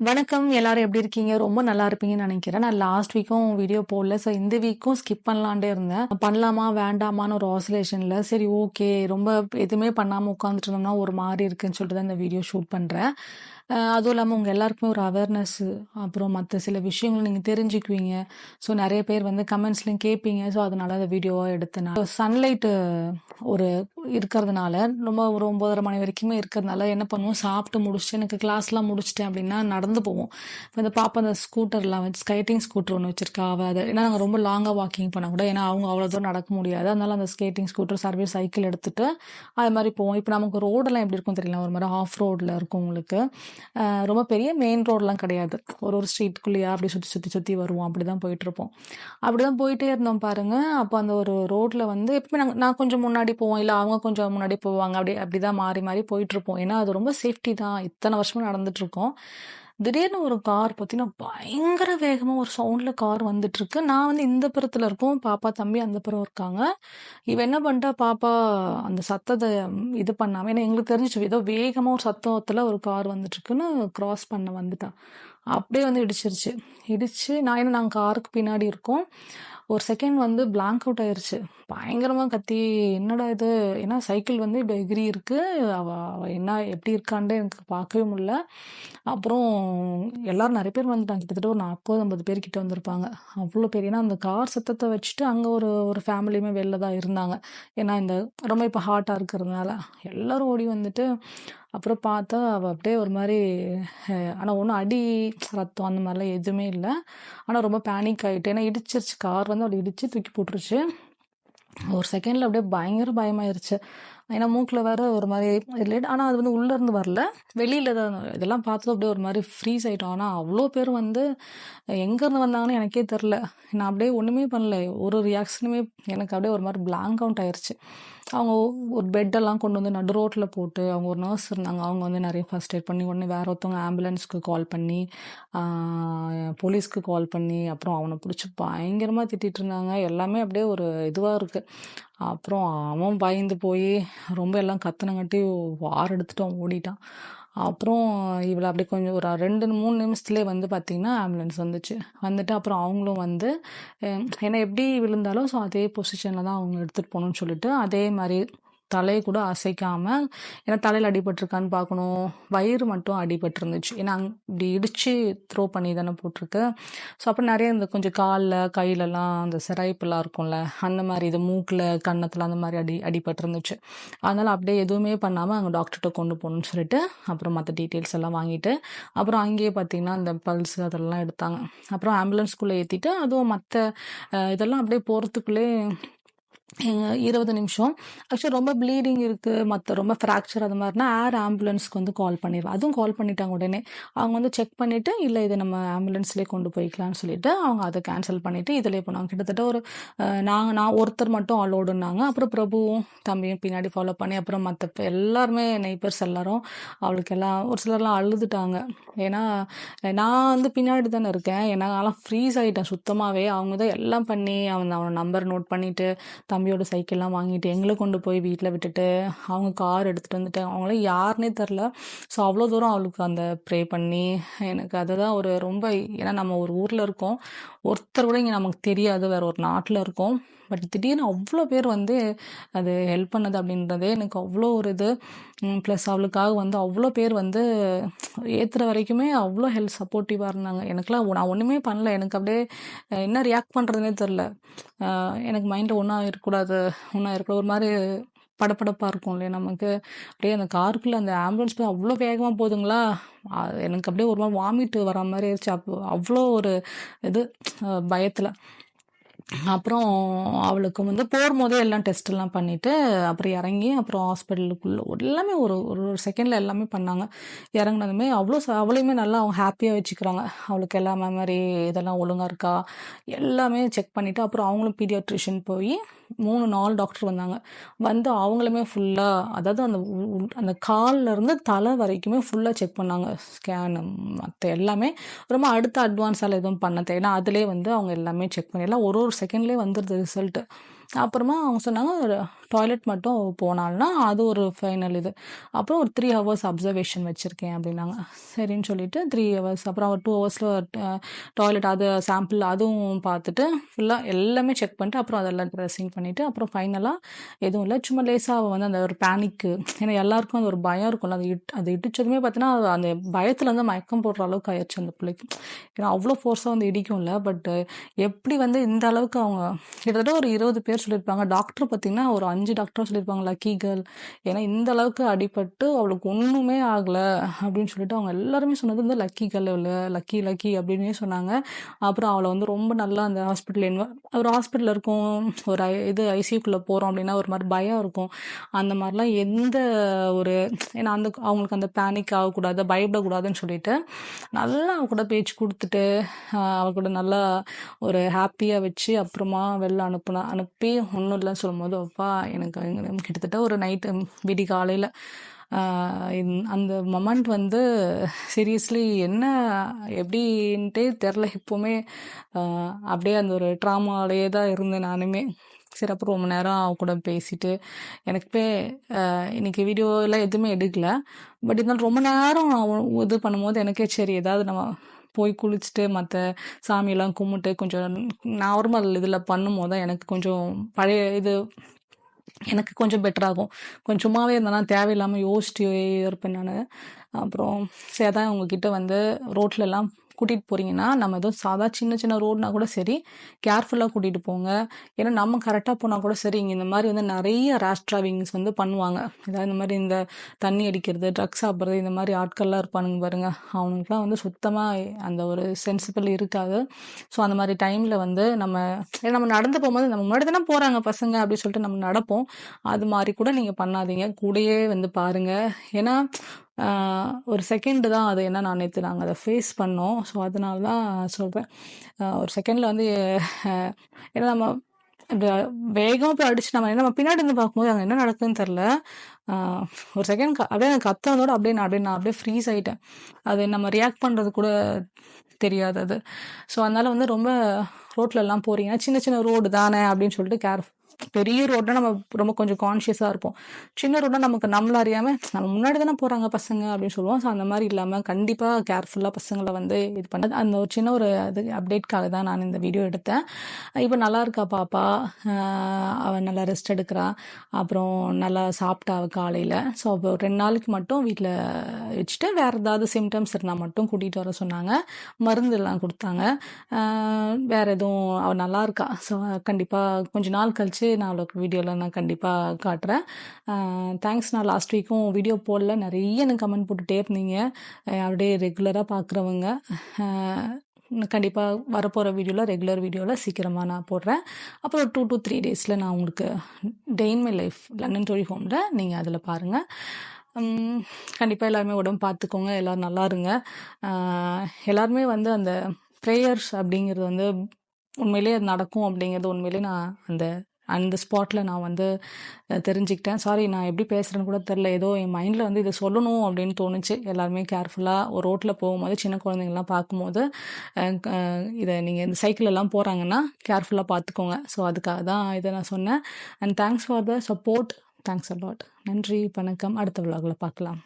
வணக்கம். எல்லாரும் எப்படி இருக்கீங்க? ரொம்ப நல்லா இருப்பீங்கன்னு நினைக்கிறேன். நான் லாஸ்ட் வீக்கும் வீடியோ போடல. ஸோ இந்த வீக்கும் ஸ்கிப் பண்ணலான்டே இருந்தேன். பண்ணலாமா வேண்டாமான்னு ஒரு ஆசோலேஷன்ல சரி ஓகே ரொம்ப எதுவுமே பண்ணாமல் உட்காந்துட்டு இருந்தோம்னா ஒரு மாதிரி இருக்குன்னு சொல்லிட்டு தான் இந்த வீடியோ ஷூட் பண்ணுறேன் அதுவும் இல்லாமல் உங்கள் எல்லாருக்குமே ஒரு அவேர்னஸ் அப்புறம் மற்ற சில விஷயங்கள் நீங்கள் தெரிஞ்சுக்குவீங்க. ஸோ நிறைய பேர் வந்து கமெண்ட்ஸ்லையும் கேட்பீங்க ஸோ அதனால அந்த வீடியோவாக எடுத்தேன் சன்லைட்டு ஒரு இருக்கிறதுனால ரொம்ப ஒரு ஒம்பதரை மணி வரைக்குமே இருக்கிறதுனால என்ன பண்ணுவோம்? சாப்பிட்டு முடிச்சுட்டு எனக்கு கிளாஸ்லாம் முடிச்சிட்டேன் அப்படின்னா நடந்து போவோம். இப்போ இந்த பாப்பா அந்த ஸ்கூட்டர்லாம் வச்சு ஸ்கைட்டிங் ஸ்கூட்டர் ஒன்று வச்சிருக்கா அவள் அதை ஏன்னா நாங்கள் ரொம்ப லாங்காக வாக்கிங் பண்ண கூட ஏன்னா அவங்க அவ்வளோ தூரம் நடக்க முடியாது. அதனால அந்த ஸ்கேட்டிங் ஸ்கூட்டர் சர்வீஸ் சைக்கிள் எடுத்துட்டு அது மாதிரி போவோம். இப்போ நமக்கு ரோடெல்லாம் எப்படி இருக்கும் தெரியல ஒரு மாதிரி ஆஃப் ரோடில் இருக்கும் உங்களுக்கு. ரொம்ப பெரிய மெயின் ரோடெலாம் கிடையாது. ஒரு ஒரு ஸ்ட்ரீட்டுக்குள்ளேயா அப்படி சுற்றி சுற்றி சுற்றி வருவோம். அப்படி தான் போயிட்டுருப்போம். அப்படி தான் போயிட்டே இருந்தோம் பாருங்கள் அப்போ அந்த ஒரு ரோட்டில் வந்து எப்பவுமே நாங்கள் நான் கொஞ்சம் முன்னாடி போவோம். இல்லை அவங்க கொஞ்சம் முன்னாடி போவாங்க. அப்படி அப்படி தான் மாறி மாறி போயிட்டுருப்போம். ஏன்னா அது ரொம்ப சேஃப்டி தான். இத்தனை வருஷமும் நடந்துட்டுருக்கோம். திடீர்னு ஒரு கார் பார்த்தீங்கன்னா பயங்கர வேகமாக ஒரு சவுண்டில் கார் வந்துட்டு இருக்கு நான் வந்து இந்த புறத்தில் இருக்கோம். பாப்பா தம்பி அந்த புறம் இருக்காங்க. இவ என்ன பண்ணிட்டா பாப்பா அந்த சத்தத்தை இது பண்ணாமல் ஏன்னா எங்களுக்கு தெரிஞ்சிச்சு ஏதோ வேகமாக ஒரு சத்தத்தில் ஒரு கார் வந்துட்டுருக்குன்னு க்ராஸ் பண்ண வந்துட்டான் அப்படியே வந்து இடிச்சிருச்சு. இடிச்சு நான் என்ன நாங்கள் காருக்கு பின்னாடி இருக்கோம். ஒரு செகண்ட் வந்து பிளாங்க் அவுட் ஆயிடுச்சு பயங்கரமாக கத்தி என்னடா இது? ஏன்னா சைக்கிள் வந்து இப்படி எகிரி இருக்கு. அவள் அவள் என்ன எப்படி இருக்கான்ட்டு எனக்கு பார்க்கவே முடியல. அப்புறம் எல்லாரும் நிறைய பேர் வந்துட்டாங்க. கிட்டத்தட்ட ஒரு நாற்பது ஐம்பது பேர் கிட்ட வந்திருப்பாங்க. அவ்வளோ பேர். ஏன்னா அந்த கார் சத்தத்தை வச்சுட்டு அங்கே ஒரு ஒரு ஃபேமிலியுமே வெளில தான் இருந்தாங்க. ஏன்னா இந்த ரொம்ப இப்போ ஹாட்டாக இருக்கிறதுனால. எல்லாரும் ஓடி வந்துட்டு அப்புறம் பார்த்தா அவள் அப்படியே ஒரு மாதிரி ஆனால் ஒன்றும் அடி ரத்தம் அந்த மாதிரிலாம் எதுவுமே இல்லை. ஆனால் ரொம்ப பேனிக் ஆகிட்டு ஏன்னா இடிச்சிருச்சு. கார் வந்து அப்படி இடிச்சு தூக்கி போட்டுருச்சு. ஒரு செகண்டில் அப்படியே பயங்கர பயமாயிருச்சு. ஏன்னா மூக்கில் வேற ஒரு மாதிரி ரிலேட் ஆனால் அது வந்து உள்ளேருந்து வரல. வெளியில தான் இதெல்லாம் பார்த்ததும் அப்படியே ஒரு மாதிரி ஃப்ரீஸ் ஆகிட்டோம் ஆனால் அவ்வளோ பேர் வந்து எங்கேருந்து வந்தாங்கன்னு எனக்கே தெரில நான் அப்படியே ஒன்றுமே பண்ணல. ஒரு ரியாக்ஷனுமே எனக்கு அப்படியே ஒரு மாதிரி பிளாங்க் அவுட் ஆயிடுச்சு அவங்க ஒரு பெட்டெல்லாம் கொண்டு வந்து நடு ரோட்டில் போட்டு அவங்க ஒரு நர்ஸ் இருந்தாங்க. அவங்க வந்து நிறைய ஃபர்ஸ்ட் எய்ட் பண்ணி உடனே வேற ஒருத்தவங்க ஆம்புலன்ஸ்க்கு கால் பண்ணி போலீஸ்க்கு கால் பண்ணி அப்புறம் அவனை பிடிச்சி பயங்கரமாக திட்டிட்டு இருந்தாங்க. எல்லாமே அப்படியே ஒரு இதுவாக இருக்குது அப்புறம் அவன் பயந்து போய் ரொம்ப எல்லாம் கத்துனங்காட்டி வார் எடுத்துட்டு அவன் ஓடிட்டான். அப்புறம் இவளை அப்படி கொஞ்சம் ஒரு ரெண்டு மூணு நிமிஷத்துலேயே வந்து பார்த்திங்கன்னா ஆம்புலன்ஸ் வந்துச்சு. வந்துட்டு அப்புறம் அவங்களும் வந்து ஏன்னா எப்படி விழுந்தாலும் ஸோ அதே பொசிஷனில் தான் அவங்க எடுத்துகிட்டு போகணும்னு சொல்லிட்டு அதே மாதிரி தலையை கூட அசைக்காம ஏன்னா தலையில் அடிபட்டிருக்கான்னு பார்க்கணும். வயிறு மட்டும் அடிபட்டிருந்துச்சு. ஏன்னா இப்படி இடிச்சு த்ரோ பண்ணி தானே போட்டிருக்கு. ஸோ அப்புறம் நிறைய இந்த கொஞ்சம் காலில் கையிலலாம் அந்த சிராய்ப்புலாம் இருக்கும்ல அந்த மாதிரி இது மூக்கில் கன்னத்தில் அந்த மாதிரி அடி அடிபட்டிருந்துச்சு. அதனால் அப்படியே எதுவுமே பண்ணாமல் அங்கே டாக்டர்கிட்ட கொண்டு போகணும்னு சொல்லிட்டு அப்புறம் மற்ற டீட்டெயில்ஸ் எல்லாம் வாங்கிட்டு அப்புறம் அங்கேயே பார்த்தீங்கன்னா அந்த பல்ஸ் அதெல்லாம் எடுத்தாங்க. அப்புறம் ஆம்புலன்ஸ்குள்ளே ஏற்றிட்டு அதுவும் மற்ற இதெல்லாம் அப்படியே போகிறதுக்குள்ளே இருபது நிமிஷம். ஆக்சுவலி ரொம்ப ப்ளீடிங் இருக்குது மற்ற ரொம்ப ஃப்ராக்சர் அது மாதிரினா ஏர் ஆம்புலன்ஸ்க்கு வந்து கால் பண்ணிடுவேன் அதுவும் கால் பண்ணிட்டாங்க உடனே. அவங்க வந்து செக் பண்ணிவிட்டு இல்லை இதை நம்ம ஆம்புலன்ஸ்லேயே கொண்டு போய்க்கலாம்னு சொல்லிட்டு அவங்க அதை கேன்சல் பண்ணிவிட்டு இதிலே போனாங்க. கிட்டத்தட்ட ஒரு நாங்கள் நான் ஒருத்தர் மட்டும் அலோடுனாங்க அப்புறம் பிரபுவும் தம்பியும் பின்னாடி ஃபாலோ பண்ணி அப்புறம் மற்ற எல்லாருமே நெய்பர்ஸ் எல்லாரும் அவளுக்கு எல்லாம் ஒரு சிலர்லாம் அழுதுட்டாங்க. ஏன்னா நான் வந்து பின்னாடி தானே இருக்கேன். ஏன்னா ஃப்ரீஸ் ஆகிட்டேன் சுத்தமாகவே அவங்க தான் எல்லாம் பண்ணி அவன் அவனோட நம்பர் நோட் பண்ணிவிட்டு தம்பியோட சைக்கிள்லாம் வாங்கிட்டு எங்களை கொண்டு போய் வீட்டில் விட்டுட்டு அவங்க கார் எடுத்துகிட்டு வந்துட்டு அவங்களாம் யாருன்னே தெரில ஸோ அவ்வளோ தூரம் அவளுக்கு அந்த ப்ரே பண்ணி எனக்கு அதுதான் ஒரு ரொம்ப ஏன்னா நம்ம ஒரு ஊரில் இருக்கோம். ஒருத்தர் கூட இங்கே நமக்கு தெரியாது. வேற ஒரு நாட்டில் இருக்கோம். பட் திடீர்னு அவ்வளோ பேர் வந்து அது ஹெல்ப் பண்ணது அப்படின்றதே எனக்கு அவ்வளோ ஒரு இது. ப்ளஸ் அவளுக்காக வந்து அவ்வளோ பேர் வந்து ஏற்றுற வரைக்குமே அவ்வளோ ஹெல்ப் சப்போர்ட்டிவாக இருந்தாங்க. எனக்குலாம் நான் ஒன்றுமே பண்ணல. எனக்கு அப்படியே என்ன ரியாக்ட் பண்ணுறதுனே தெரில எனக்கு மைண்டில் ஒன்றா இருக்கக்கூடாது. ஒன்றா இருக்கக்கூடாது. ஒரு மாதிரி படபடப்பாக இருக்கும் இல்லையா நமக்கு? அப்படியே அந்த காருக்குள்ளே அந்த ஆம்புலன்ஸ் போய் அவ்வளோ வேகமாக போகுதுங்களா எனக்கு அப்படியே ஒரு மாதிரி வாமிட்டு வர மாதிரி ஆயிடுச்சு. அப்போ அவ்வளோ ஒரு இது பயத்தில். அப்புறம் அவளுக்கு வந்து போகும்போதே எல்லாம் டெஸ்ட்டெல்லாம் பண்ணிவிட்டு அப்புறம் இறங்கி அப்புறம் ஹாஸ்பிட்டலுக்குள்ளே எல்லாமே ஒரு ஒரு ஒரு செகண்ட்ல எல்லாமே பண்ணாங்க. இறங்கினதுமே அவ்வளோ ச- அவளையுமே நல்லா அவங்க ஹாப்பியாக வச்சுக்கிறாங்க. அவளுக்கு எல்லா மெமரி இதெல்லாம் ஒழுங்காக இருக்கா? எல்லாமே செக் பண்ணிவிட்டு அப்புறம் அவங்களும் பீடியாட்ரிஷியன் போய் மூணு நாலு டாக்டர் வந்தாங்க. வந்து அவங்களுமே ஃபுல்லாக அதாவது அந்த அந்த கால்லேருந்து தலை வரைக்குமே ஃபுல்லாக செக் பண்ணாங்க. ஸ்கேனு மற்ற எல்லாமே ரொம்ப அடுத்த அட்வான்ஸால் எதுவும் பண்ண ஏன்னா அதிலே வந்து அவங்க எல்லாமே செக் பண்ணி எல்லாம் ஒரு ஒரு செகண்ட்லேயே வந்துடுது ரிசல்ட்டு அப்புறமா அவங்க சொன்னாங்க டாய்லெட் மட்டும் போனால்னா அது ஒரு ஃபைனல் இது. அப்புறம் ஒரு த்ரீ ஹவர்ஸ் அப்சர்வேஷன் வச்சுருக்கேன் அப்படின்னாங்க. சரின்னு சொல்லிட்டு த்ரீ ஹவர்ஸ் அப்புறம் ஒரு டூ ஹவர்ஸில் டாய்லெட் அது சாம்பிள் அதுவும் பார்த்துட்டு ஃபுல்லாக எல்லாமே செக் பண்ணிட்டு அப்புறம் அதெல்லாம் ட்ரெஸ்ஸிங் பண்ணிவிட்டு அப்புறம் ஃபைனலாக எதுவும் இல்லை. சும்மா லேசாக வந்து அந்த ஒரு பேனிக்கு ஏன்னா எல்லாருக்கும் அந்த ஒரு பயம் இருக்கும்ல. அது இட் அது இடிச்சதுமே பார்த்தீங்கன்னா அந்த பயத்தில் வந்து மயக்கம் போடுற அளவுக்கு ஆயிடுச்சு அந்த பிள்ளைக்கு. ஏன்னா அவ்வளோ ஃபோர்ஸாக வந்து இடிக்கும்ல. பட் எப்படி வந்து இந்த அளவுக்கு அவங்க கிட்டத்தட்ட ஒரு இருபது பேர் சொல்லியிருப்பாங்க. டாக்டர் பார்த்தீங்கன்னா ஒரு அஞ்சு டாக்டர் சொல்லியிருப்பாங்க லக்கி கேர்ள் ஏன்னா இந்த அளவுக்கு அடிபட்டு அவளுக்கு ஒன்றுமே ஆகலை அப்படின்னு சொல்லிட்டு அவங்க எல்லாருமே சொன்னது வந்து லக்கி கேர்ள் இல்லை லக்கி லக்கி அப்படின்னே சொன்னாங்க. அப்புறம் அவளை வந்து ரொம்ப நல்லா அந்த ஹாஸ்பிட்டல் ஒரு ஹாஸ்பிட்டலில் இருக்கும் ஒரு ஐ இது ஐசியூக்குள்ளே போகிறோம் அப்படின்னா ஒரு மாதிரி பயம் இருக்கும். அந்த மாதிரிலாம் எந்த ஒரு ஏன்னா அந்த அவங்களுக்கு அந்த பேனிக் ஆகக்கூடாது பயப்படக்கூடாதுன்னு சொல்லிட்டு நல்லா அவ கூட பேச்சு கொடுத்துட்டு அவ கூட நல்லா ஒரு ஹாப்பியாக வச்சு அப்புறமா வெளில அனுப்புனா அனுப்பி ஒன்றும் இல்லைன்னு சொல்லும்போது அப்பா எனக்கு கிட்டத்தட்ட ஒரு நைட்டு விடி காலையில். அந்த மொமெண்ட் வந்து சீரியஸ்லி என்ன எப்படின்ட்டே தெரில இப்போவுமே. அப்படியே அந்த ஒரு ட்ராமாலேயே தான் இருந்தேன் நானுமே. சரி அப்புறம் ரொம்ப நேரம் அவ கூட பேசிட்டு எனக்குமே இன்றைக்கி இன்னைக்கு வீடியோலாம் எதுவுமே எடுக்கல. பட் இருந்தாலும் ரொம்ப நேரம் இது பண்ணும்போது எனக்கே சரி ஏதாவது நம்ம போய் குளிச்சுட்டு மற்ற சாமியெல்லாம் கும்பிட்டு கொஞ்சம் நார்மல் இதில் பண்ணும்போது தான் எனக்கு கொஞ்சம் பழைய இது எனக்கு கொஞ்சம் பெட்டராகும் கொஞ்சம் சும்மாவே இருந்தேன்னா தேவையில்லாமல் யோசிச்சு இருப்பேன் நான். அப்புறம் சரி அதான் உங்ககிட்ட வந்து ரோட்லலாம் கூட்டிகிட்டு போகிறீங்கன்னா நம்ம எதுவும் சாதா சின்ன சின்ன ரோடுனா கூட சரி கேர்ஃபுல்லாக கூட்டிகிட்டு போங்க. ஏன்னா நம்ம கரெக்டாக போனால் கூட சரி இங்கே இந்த மாதிரி வந்து நிறைய ரேஷ் ட்ராவிங்ஸ் வந்து பண்ணுவாங்க. ஏதாவது இந்த மாதிரி இந்த தண்ணி அடிக்கிறது ட்ரக்ஸ் சாப்பிட்றது இந்த மாதிரி ஆட்கள்லாம் இருப்பானுங்க பாருங்க. அவனுக்குலாம் வந்து சுத்தமாக அந்த ஒரு சென்சிபிள் இருக்காது. ஸோ அந்த மாதிரி டைமில் வந்து நம்ம நம்ம நடந்து போகும்போது நம்ம முன்னாடி தானே போகிறாங்க பசங்க அப்படின்னு சொல்லிட்டு நம்ம நடப்போம். அது மாதிரி கூட நீங்கள் பண்ணாதீங்க. கூடயே வந்து பாருங்கள் ஏன்னா ஒரு செகண்டு தான் அது என்ன நான் நேற்று நாங்கள் அதை ஃபேஸ் பண்ணோம். ஸோ அதனால தான் சொல்கிறேன் ஒரு செகண்டில் வந்து ஏன்னா நம்ம வேகமாக போய் அடிச்சு நம்ம நம்ம பின்னாடி இருந்து பார்க்கும்போது அங்கே என்ன நடக்குதுன்னு தெரில ஒரு செகண்ட் அப்படியே எனக்கு கத்தனதோட அப்படியே நான் அப்படியே நான் அப்படியே ஃப்ரீஸ் ஆகிட்டேன் அது நம்ம ரியாக்ட் பண்ணுறது கூட தெரியாது அது. ஸோ அதனால் வந்து ரொம்ப ரோட்லலாம் போகிறீங்கன்னா சின்ன சின்ன ரோடு தானே அப்படின்னு சொல்லிட்டு கேர் பெரிய ரோட்னா நம்ம ரொம்ப கொஞ்சம் கான்ஷியஸாக இருப்போம். சின்ன ரோட்னா நமக்கு நம்மள அறியாமல் நம்ம முன்னாடி தானே போகிறாங்க பசங்க அப்படின்னு சொல்லுவோம். ஸோ அந்த மாதிரி இல்லாமல் கண்டிப்பாக கேர்ஃபுல்லாக பசங்களை வந்து இது பண்ணது அந்த ஒரு சின்ன ஒரு அது அப்டேட்காக தான் நான் இந்த வீடியோ எடுத்தேன். இப்போ நல்லா இருக்கா பாப்பா? அவன் நல்லா ரெஸ்ட் எடுக்கிறா. அப்புறம் நல்லா சாப்பிட்டா அவள் காலையில். ஸோ அப்போ ரெண்டு நாளைக்கு மட்டும் வீட்டில் வச்சுட்டு வேறு ஏதாவது சிம்டம்ஸ் இருந்தால் மட்டும் கூட்டிகிட்டு வர சொன்னாங்க. மருந்து எல்லாம் கொடுத்தாங்க. வேறு எதுவும் அவள் நல்லா இருக்கா? ஸோ கண்டிப்பாக கொஞ்ச நாள் வச்சு நான் அவளுக்கு வீடியோவில் நான் கண்டிப்பாக காட்டுறேன். தேங்க்ஸ் நான் லாஸ்ட் வீக்கும் வீடியோ போடல. நிறைய எனக்கு கமெண்ட் போட்டுகிட்டே இருந்தீங்க. அப்படியே ரெகுலராக பார்க்குறவங்க கண்டிப்பாக வரப்போகிற வீடியோவில் ரெகுலர் வீடியோவில் சீக்கிரமாக நான் போடுறேன். அப்புறம் டூ டு த்ரீ டேஸில் நான் உங்களுக்கு டெயின் மை லைஃப் லண்டன் டோரி ஹோமில் நீங்கள் அதில் பாருங்கள் கண்டிப்பாக எல்லாருமே உடம்பு பார்த்துக்கோங்க எல்லோரும் நல்லா இருங்க. எல்லாருமே வந்து அந்த ப்ரேயர்ஸ் அப்படிங்கிறது வந்து உண்மையிலே அது நடக்கும் அப்படிங்கிறது உண்மையிலே நான் அந்த அந்த ஸ்பாட்டில் நான் வந்து தெரிஞ்சுக்கிட்டேன். சாரி நான் எப்படி பேசுகிறேன்னு கூட தெரில ஏதோ என் மைண்டில் வந்து இதை சொல்லணும் அப்படின்னு தோணுச்சு. எல்லாருமே கேர்ஃபுல்லாக ஒரு ரோட்டில் போகும்போது சின்ன குழந்தைங்கள்லாம் பார்க்கும்போது இதை நீங்கள் இந்த சைக்கிளெல்லாம் போகிறாங்கன்னா கேர்ஃபுல்லாக பார்த்துக்கோங்க. ஸோ அதுக்காக தான் இதை நான் சொன்னேன். And thanks for the support thanks a lot நன்றி வணக்கம். அடுத்த விழாவில் பார்க்கலாம்.